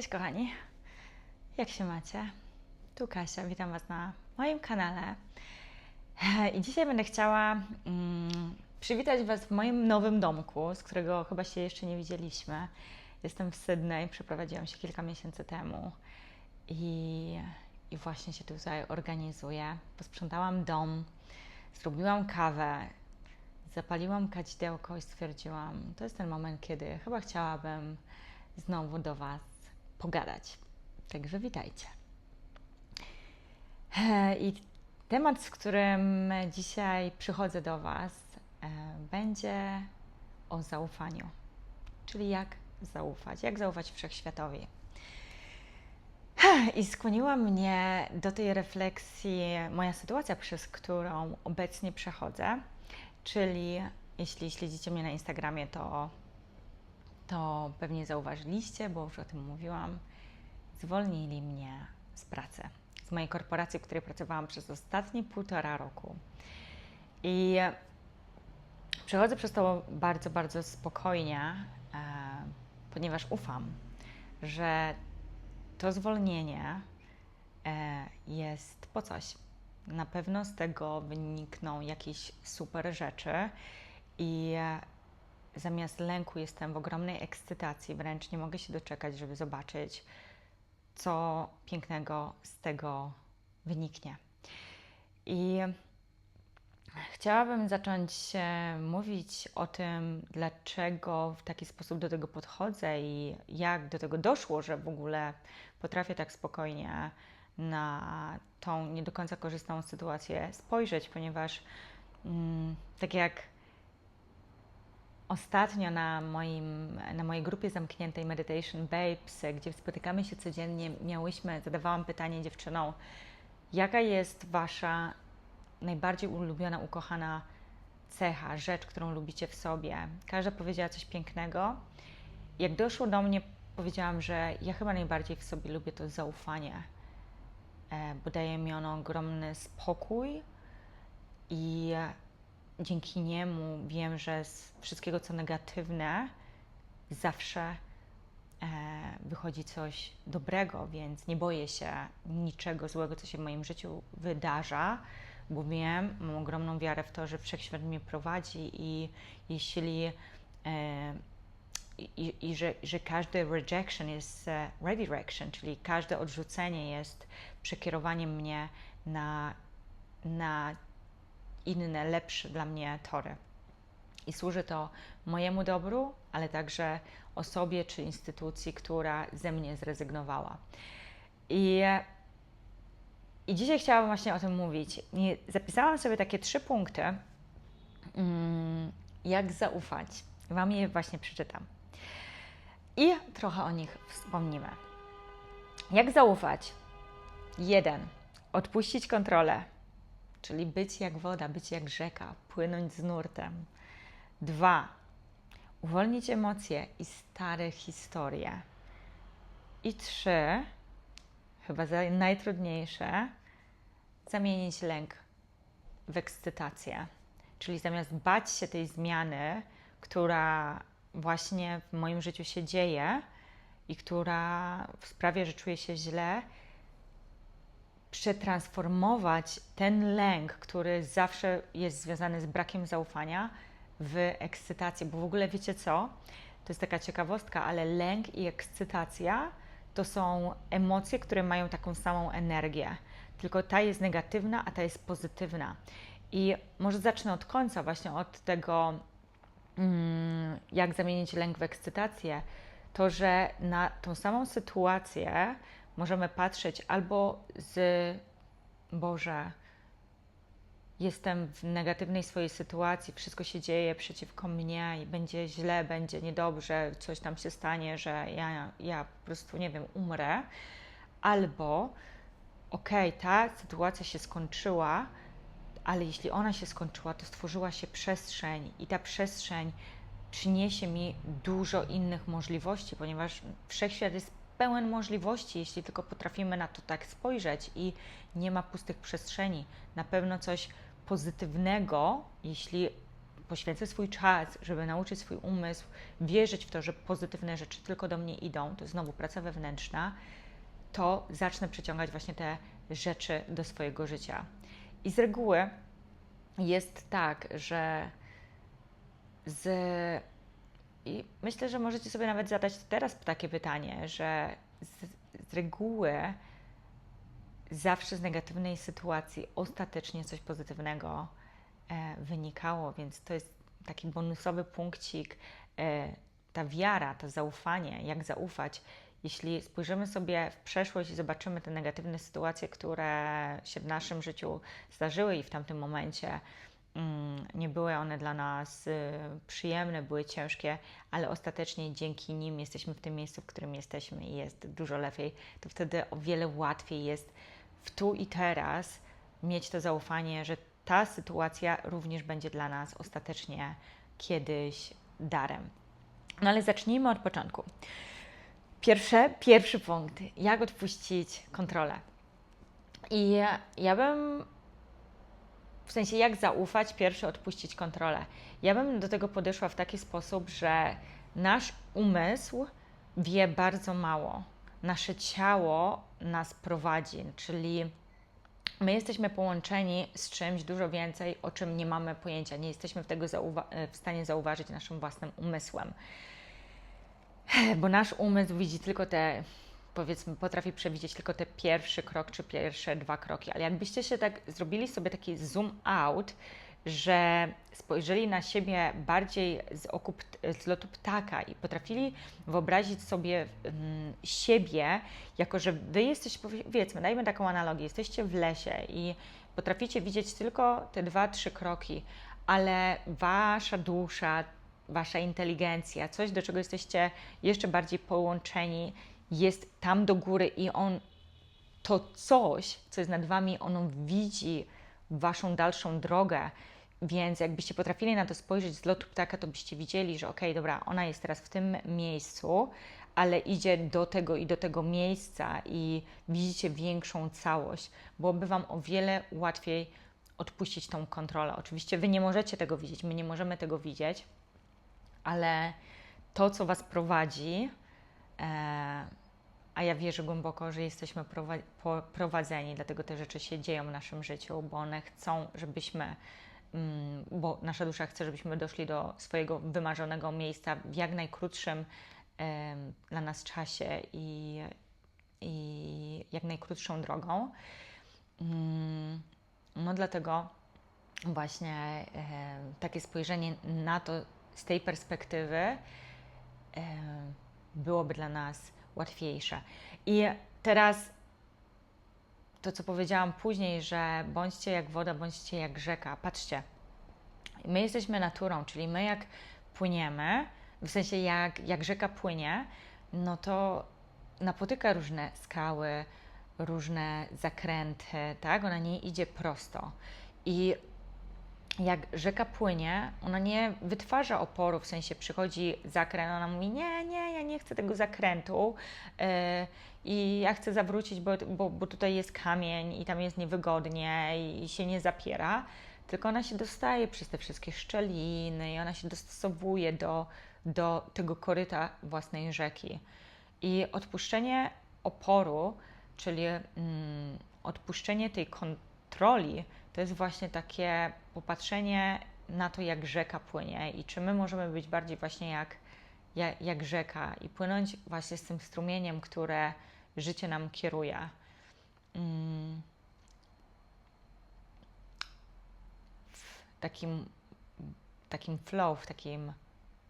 Cześć kochani, jak się macie? Tu Kasia, witam Was na moim kanale. I dzisiaj będę chciała mm, przywitać Was w moim nowym domku, z którego chyba się jeszcze nie widzieliśmy. Jestem w Sydney, przeprowadziłam się kilka miesięcy temu i, i właśnie się tutaj organizuję. Posprzątałam dom, zrobiłam kawę, zapaliłam kadzidełko i stwierdziłam, to jest ten moment, kiedy chyba chciałabym znowu do Was pogadać. Także witajcie. E, I temat, z którym dzisiaj przychodzę do Was, e, będzie o zaufaniu. Czyli jak zaufać, jak zaufać wszechświatowi. I skłoniła mnie do tej refleksji moja sytuacja, przez którą obecnie przechodzę. Czyli jeśli śledzicie mnie na Instagramie, to to pewnie zauważyliście, bo już o tym mówiłam, zwolnili mnie z pracy, z mojej korporacji, w której pracowałam przez ostatnie półtora roku. I przechodzę przez to bardzo, bardzo spokojnie, e, ponieważ ufam, że to zwolnienie e, jest po coś. Na pewno z tego wynikną jakieś super rzeczy i zamiast lęku jestem w ogromnej ekscytacji, wręcz nie mogę się doczekać, żeby zobaczyć, co pięknego z tego wyniknie. I chciałabym zacząć mówić o tym, dlaczego w taki sposób do tego podchodzę i jak do tego doszło, że w ogóle potrafię tak spokojnie na tą nie do końca korzystną sytuację spojrzeć, ponieważ mm, tak jak Ostatnio na, moim, na mojej grupie zamkniętej Meditation Babes, gdzie spotykamy się codziennie, miałyśmy, zadawałam pytanie dziewczynom, jaka jest Wasza najbardziej ulubiona, ukochana cecha, rzecz, którą lubicie w sobie? Każda powiedziała coś pięknego. Jak doszło do mnie, powiedziałam, że ja chyba najbardziej w sobie lubię to zaufanie, e, bo daje mi ono ogromny spokój i dzięki niemu wiem, że z wszystkiego, co negatywne, zawsze e, wychodzi coś dobrego, więc nie boję się niczego złego, co się w moim życiu wydarza, bo wiem, mam ogromną wiarę w to, że wszechświat mnie prowadzi i jeśli e, i, i że, że każdy rejection jest e, redirection, czyli każde odrzucenie jest przekierowaniem mnie na, na inne, lepsze dla mnie tory. I służy to mojemu dobru, ale także osobie czy instytucji, która ze mnie zrezygnowała. I, i dzisiaj chciałabym właśnie o tym mówić. I zapisałam sobie takie trzy punkty, mm, jak zaufać. Wam je właśnie przeczytam. I trochę o nich wspomnimy. Jak zaufać? Jeden. Odpuścić kontrolę czyli być jak woda, być jak rzeka, płynąć z nurtem. Dwa, uwolnić emocje i stare historie. I trzy, chyba najtrudniejsze, zamienić lęk w ekscytację. Czyli zamiast bać się tej zmiany, która właśnie w moim życiu się dzieje i która sprawia, że czuję się źle, przetransformować ten lęk, który zawsze jest związany z brakiem zaufania, w ekscytację. Bo w ogóle wiecie co? To jest taka ciekawostka, ale lęk i ekscytacja to są emocje, które mają taką samą energię. Tylko ta jest negatywna, a ta jest pozytywna. I może zacznę od końca, właśnie od tego, mm, jak zamienić lęk w ekscytację. To, że na tą samą sytuację możemy patrzeć albo z Boże, jestem w negatywnej swojej sytuacji, wszystko się dzieje przeciwko mnie i będzie źle, będzie niedobrze, coś tam się stanie, że ja, ja po prostu, nie wiem, umrę. Albo, okej, okay, ta sytuacja się skończyła, ale jeśli ona się skończyła, to stworzyła się przestrzeń i ta przestrzeń przyniesie mi dużo innych możliwości, ponieważ wszechświat jest pełen możliwości, jeśli tylko potrafimy na to tak spojrzeć i nie ma pustych przestrzeni. Na pewno coś pozytywnego, jeśli poświęcę swój czas, żeby nauczyć swój umysł wierzyć w to, że pozytywne rzeczy tylko do mnie idą, to znowu praca wewnętrzna, to zacznę przyciągać właśnie te rzeczy do swojego życia. I z reguły jest tak, że z. I myślę, że możecie sobie nawet zadać teraz takie pytanie, że z, z reguły zawsze z negatywnej sytuacji ostatecznie coś pozytywnego e, wynikało, więc to jest taki bonusowy punkcik, e, ta wiara, to zaufanie, jak zaufać. Jeśli spojrzymy sobie w przeszłość i zobaczymy te negatywne sytuacje, które się w naszym życiu zdarzyły i w tamtym momencie nie były one dla nas y, przyjemne, były ciężkie, ale ostatecznie dzięki nim jesteśmy w tym miejscu, w którym jesteśmy i jest dużo lepiej, to wtedy o wiele łatwiej jest w tu i teraz mieć to zaufanie, że ta sytuacja również będzie dla nas ostatecznie kiedyś darem. No ale zacznijmy od początku. Pierwsze, pierwszy punkt, jak odpuścić kontrolę. I ja bym, w sensie jak zaufać, pierwszy odpuścić kontrolę. Ja bym do tego podeszła w taki sposób, że nasz umysł wie bardzo mało. Nasze ciało nas prowadzi, czyli my jesteśmy połączeni z czymś dużo więcej, o czym nie mamy pojęcia. Nie jesteśmy w tego w stanie zauważyć naszym własnym umysłem bo nasz umysł widzi tylko te, powiedzmy, potrafi przewidzieć tylko te pierwszy krok czy pierwsze dwa kroki, ale jakbyście się tak zrobili sobie taki zoom out, że spojrzeli na siebie bardziej z, oku, z lotu ptaka i potrafili wyobrazić sobie um, siebie, jako że wy jesteście, powiedzmy, dajmy taką analogię, jesteście w lesie i potraficie widzieć tylko te dwa, trzy kroki, ale wasza dusza, wasza inteligencja, coś, do czego jesteście jeszcze bardziej połączeni, jest tam do góry i on, to coś, co jest nad wami, ono widzi waszą dalszą drogę. Więc jakbyście potrafili na to spojrzeć z lotu ptaka, to byście widzieli, że okej, okay, dobra, ona jest teraz w tym miejscu, ale idzie do tego i do tego miejsca i widzicie większą całość. Byłoby Wam o wiele łatwiej odpuścić tą kontrolę. Oczywiście Wy nie możecie tego widzieć, my nie możemy tego widzieć, ale to, co Was prowadzi, e, a ja wierzę głęboko, że jesteśmy prowadzeni, dlatego te rzeczy się dzieją w naszym życiu, bo one chcą, żebyśmy, mm, bo nasza dusza chce, żebyśmy doszli do swojego wymarzonego miejsca w jak najkrótszym dla nas czasie i, i jak najkrótszą drogą. Mm, no dlatego właśnie takie spojrzenie na to, z tej perspektywy byłoby dla nas łatwiejsze. I teraz to, co powiedziałam później, że bądźcie jak woda, bądźcie jak rzeka. Patrzcie, my jesteśmy naturą, czyli my jak płyniemy, w sensie jak, jak rzeka płynie, no to napotyka różne skały, różne zakręty, tak? Ona nie idzie prosto. I jak rzeka płynie, ona nie wytwarza oporu, w sensie przychodzi zakręt, ona mówi, nie, nie, ja nie chcę tego zakrętu yy, i ja chcę zawrócić, bo, bo, bo tutaj jest kamień i tam jest niewygodnie i, i się nie zapiera, tylko ona się dostaje przez te wszystkie szczeliny i ona się dostosowuje do, do tego koryta własnej rzeki. I odpuszczenie oporu, czyli mm, odpuszczenie tej kontroli, to jest właśnie takie popatrzenie na to, jak rzeka płynie i czy my możemy być bardziej właśnie jak, jak, jak rzeka i płynąć właśnie z tym strumieniem, które życie nam kieruje. Mm. W takim, takim flow, w takim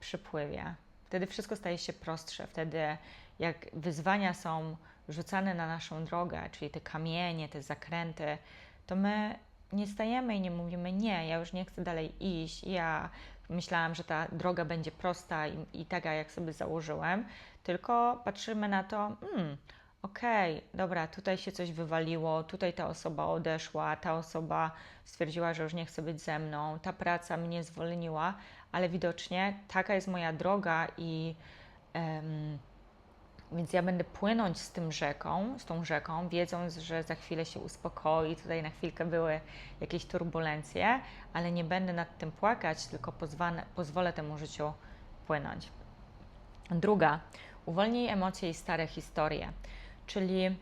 przypływie. Wtedy wszystko staje się prostsze. Wtedy, jak wyzwania są rzucane na naszą drogę, czyli te kamienie, te zakręty, to my nie stajemy i nie mówimy, nie, ja już nie chcę dalej iść, ja myślałam, że ta droga będzie prosta i, i taka, jak sobie założyłem, tylko patrzymy na to, hmm, okej, okay, dobra, tutaj się coś wywaliło, tutaj ta osoba odeszła, ta osoba stwierdziła, że już nie chce być ze mną, ta praca mnie zwolniła, ale widocznie taka jest moja droga i Więc ja będę płynąć z tym rzeką, z tą rzeką, wiedząc, że za chwilę się uspokoi. Tutaj na chwilkę były jakieś turbulencje, ale nie będę nad tym płakać, tylko pozwolę, pozwolę temu życiu płynąć. Druga, uwolnij emocje i stare historie, czyli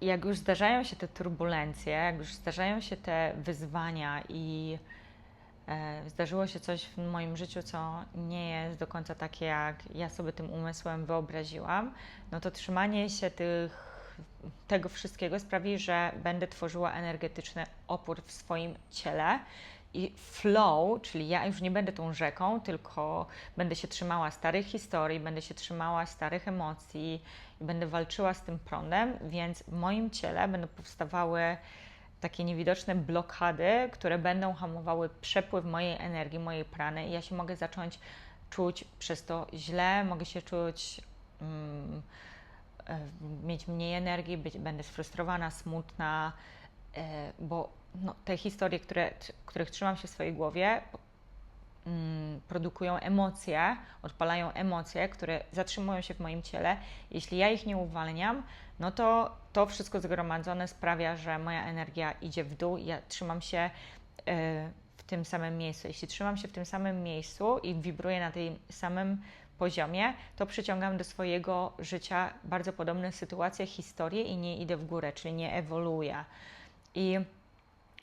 jak już zdarzają się te turbulencje, jak już zdarzają się te wyzwania i zdarzyło się coś w moim życiu, co nie jest do końca takie, jak ja sobie tym umysłem wyobraziłam, no to trzymanie się tych, tego wszystkiego sprawi, że będę tworzyła energetyczny opór w swoim ciele i flow, czyli ja już nie będę tą rzeką, tylko będę się trzymała starych historii, będę się trzymała starych emocji i będę walczyła z tym prądem, więc w moim ciele będą powstawały takie niewidoczne blokady, które będą hamowały przepływ mojej energii, mojej prany i ja się mogę zacząć czuć przez to źle, mogę się czuć mm, e, mieć mniej energii, być, będę sfrustrowana, smutna, e, bo no, te historie, które, których trzymam się w swojej głowie, mm, produkują emocje, odpalają emocje, które zatrzymują się w moim ciele. Jeśli ja ich nie uwalniam, no to to wszystko zgromadzone sprawia, że moja energia idzie w dół ja trzymam się y, w tym samym miejscu. Jeśli trzymam się w tym samym miejscu i wibruję na tym samym poziomie, to przyciągam do swojego życia bardzo podobne sytuacje, historie i nie idę w górę, czyli nie ewoluuję. I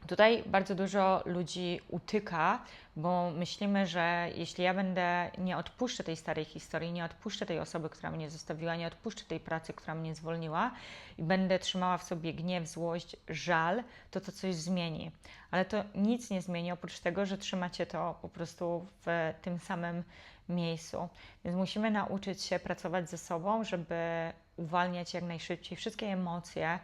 Tutaj bardzo dużo ludzi utyka, bo myślimy, że jeśli ja będę, nie odpuszczę tej starej historii, nie odpuszczę tej osoby, która mnie zostawiła, nie odpuszczę tej pracy, która mnie zwolniła i będę trzymała w sobie gniew, złość, żal, to to coś zmieni. Ale to nic nie zmieni, oprócz tego, że trzymacie to po prostu w tym samym miejscu. Więc musimy nauczyć się pracować ze sobą, żeby uwalniać jak najszybciej wszystkie emocje,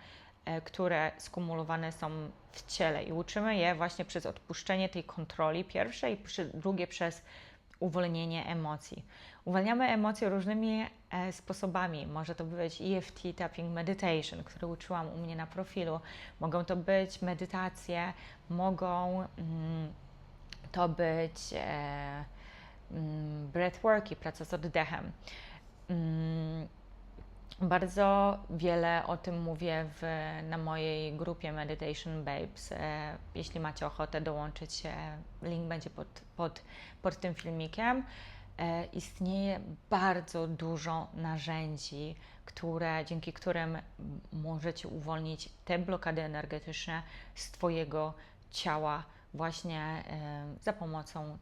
które skumulowane są w ciele i uczymy je właśnie przez odpuszczenie tej kontroli pierwszej drugie przez uwolnienie emocji. Uwalniamy emocje różnymi e, sposobami. Może to być EFT Tapping Meditation, który uczyłam u mnie na profilu. Mogą to być medytacje, mogą mm, to być e, mm, breathwork i praca z oddechem. Mm, bardzo wiele o tym mówię w, na mojej grupie Meditation Babes. E, jeśli macie ochotę dołączyć, link będzie pod, pod, pod tym filmikiem. E, istnieje bardzo dużo narzędzi, które, dzięki którym możecie uwolnić te blokady energetyczne z Twojego ciała właśnie e, za pomocą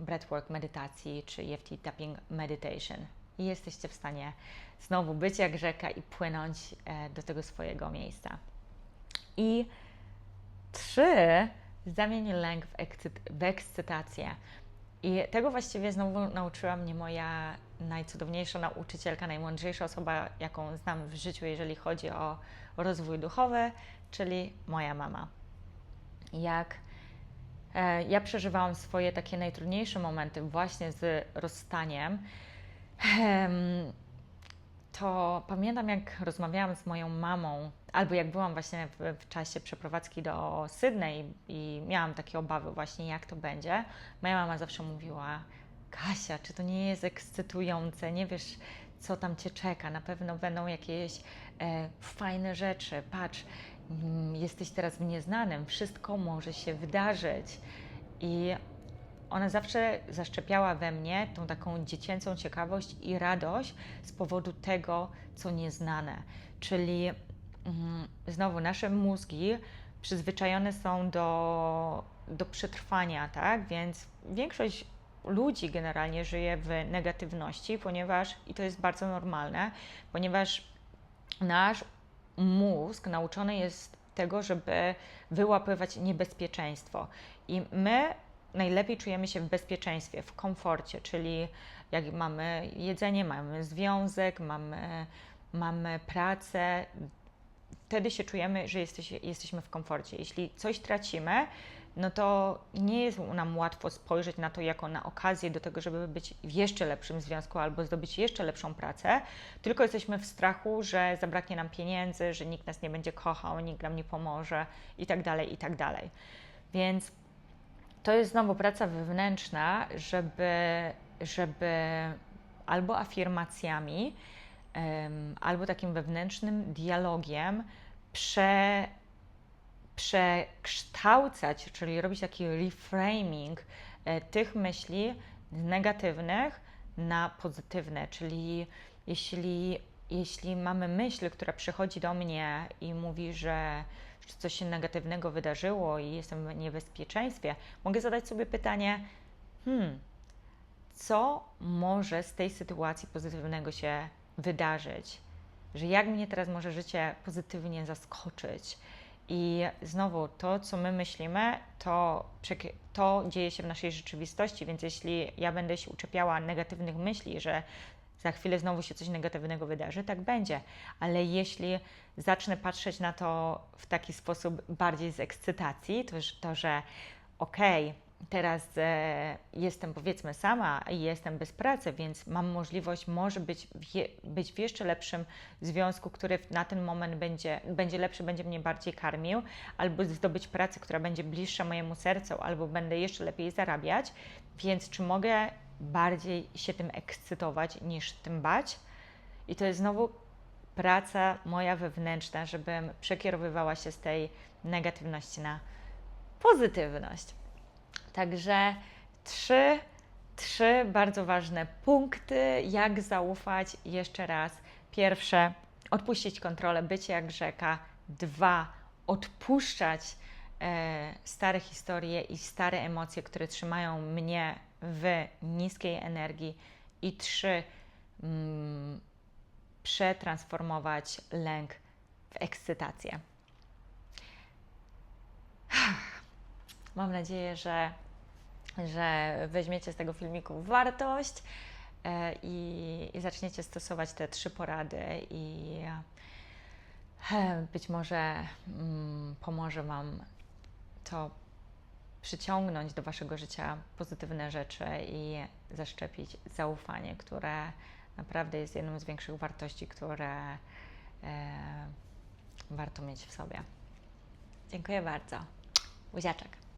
breathwork medytacji czy EFT tapping meditation i jesteście w stanie znowu być jak rzeka i płynąć e, do tego swojego miejsca. I trzy, zamień lęk w, ekscyt w ekscytację. I tego właściwie znowu nauczyła mnie moja najcudowniejsza nauczycielka, najmądrzejsza osoba, jaką znam w życiu, jeżeli chodzi o rozwój duchowy, czyli moja mama. Jak e, ja przeżywałam swoje takie najtrudniejsze momenty właśnie z rozstaniem, to pamiętam, jak rozmawiałam z moją mamą, albo jak byłam właśnie w, w, czasie przeprowadzki do Sydney i miałam takie obawy właśnie, jak to będzie. Moja mama zawsze mówiła, Kasia, czy to nie jest ekscytujące, nie wiesz, co tam Cię czeka, na pewno będą jakieś e, fajne rzeczy, patrz, mm, jesteś teraz w nieznanym, wszystko może się wydarzyć. I ona zawsze zaszczepiała we mnie tą taką dziecięcą ciekawość i radość z powodu tego, co nieznane. Czyli mm, znowu nasze mózgi przyzwyczajone są do, do przetrwania, tak? Więc większość ludzi generalnie żyje w negatywności, ponieważ, i to jest bardzo normalne, ponieważ nasz mózg nauczony jest tego, żeby wyłapywać niebezpieczeństwo. I my najlepiej czujemy się w bezpieczeństwie, w komforcie, czyli jak mamy jedzenie, mamy związek, mamy, mamy pracę, wtedy się czujemy, że jesteś, jesteśmy w komforcie. Jeśli coś tracimy, no to nie jest nam łatwo spojrzeć na to jako na okazję do tego, żeby być w jeszcze lepszym związku albo zdobyć jeszcze lepszą pracę, tylko jesteśmy w strachu, że zabraknie nam pieniędzy, że nikt nas nie będzie kochał, nikt nam nie pomoże i tak dalej, i tak dalej. Więc to jest znowu praca wewnętrzna, żeby, żeby albo afirmacjami, em, albo takim wewnętrznym dialogiem prze, przekształcać, czyli robić taki reframing e, tych myśli negatywnych na pozytywne, czyli jeśli, jeśli mamy myśl, która przychodzi do mnie i mówi, że że coś się negatywnego wydarzyło i jestem w niebezpieczeństwie, mogę zadać sobie pytanie, hmm, co może z tej sytuacji pozytywnego się wydarzyć? Że jak mnie teraz może życie pozytywnie zaskoczyć? I znowu to, co my myślimy, to, to dzieje się w naszej rzeczywistości, więc jeśli ja będę się uczepiała negatywnych myśli, że za chwilę znowu się coś negatywnego wydarzy, tak będzie. Ale jeśli zacznę patrzeć na to w taki sposób bardziej z ekscytacji, to, to że okej, teraz e, jestem powiedzmy sama i jestem bez pracy, więc mam możliwość może być w, je, być w jeszcze lepszym związku, który na ten moment będzie, będzie lepszy, będzie mnie bardziej karmił, albo zdobyć pracę, która będzie bliższa mojemu sercu, albo będę jeszcze lepiej zarabiać. Więc czy mogę bardziej się tym ekscytować niż tym bać? I to jest znowu praca moja wewnętrzna, żebym przekierowywała się z tej negatywności na pozytywność. Także trzy, trzy bardzo ważne punkty, jak zaufać. Jeszcze raz. Pierwsze, odpuścić kontrolę, być jak rzeka. Dwa, odpuszczać e, stare historie i stare emocje, które trzymają mnie w niskiej energii. I trzy, mm, przetransformować lęk w ekscytację. Mam nadzieję, że, że weźmiecie z tego filmiku wartość e, i, i zaczniecie stosować te trzy porady i e, być może mm, pomoże Wam to przyciągnąć do Waszego życia pozytywne rzeczy i zaszczepić zaufanie, które naprawdę jest jedną z większych wartości, które e, warto mieć w sobie. Dziękuję bardzo. Buziaczek.